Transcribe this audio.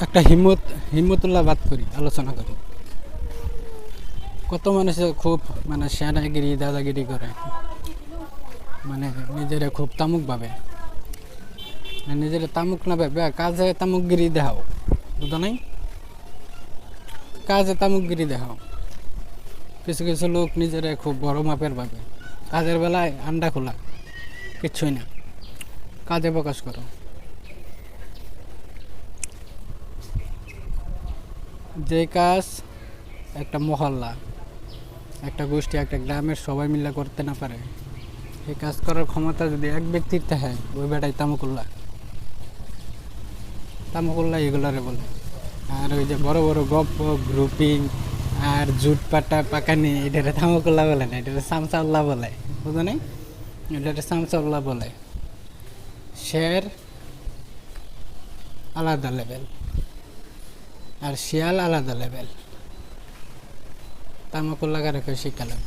একটা হিম্মত, হিম্মতুল্লাহ বাদ করি, আলোচনা করি। কত মানুষে খুব মানে সেনাগিরি, দাদাগিরি করে। মানে নিজেরা খুব তামুক ভাবে। আর নিজেরা তামুক না ভাবে, কাজে তামুকগিরি দেখাও। বুঝো নাই? কাজে তামুকগিরি দেখাও। কিছু কিছু লোক নিজেরা খুব বড় মাপের ভাবে। কাজের বেলায় আন্ডা খোলা, কিচ্ছুই না। কাজে প্রকাশ করো। যে কাজ একটা মহল্লা, একটা গোষ্ঠী, একটা গ্রামের সবাই মিলে করতে না পারে, এই কাজ করার ক্ষমতা যদি এক ব্যক্তির থাকে ওই বেটাই তামকুল্লা। তামকুল্লা এগুলারে বলে। আর ওই যে বড় বড় গপ্প, গ্রুপিং, আর জুট পাটা পাকানি, এটারে তামকুল্লা বলে না, এটারে সামসাউল্লাহ বলে। বুঝো নাই? এটারে সামসাউল্লাহ বলে। শের আলাদা লেভেল আর শিয়াল আলাদা লেভেল তামাকুল লাগার শিক্ষা শিখালাম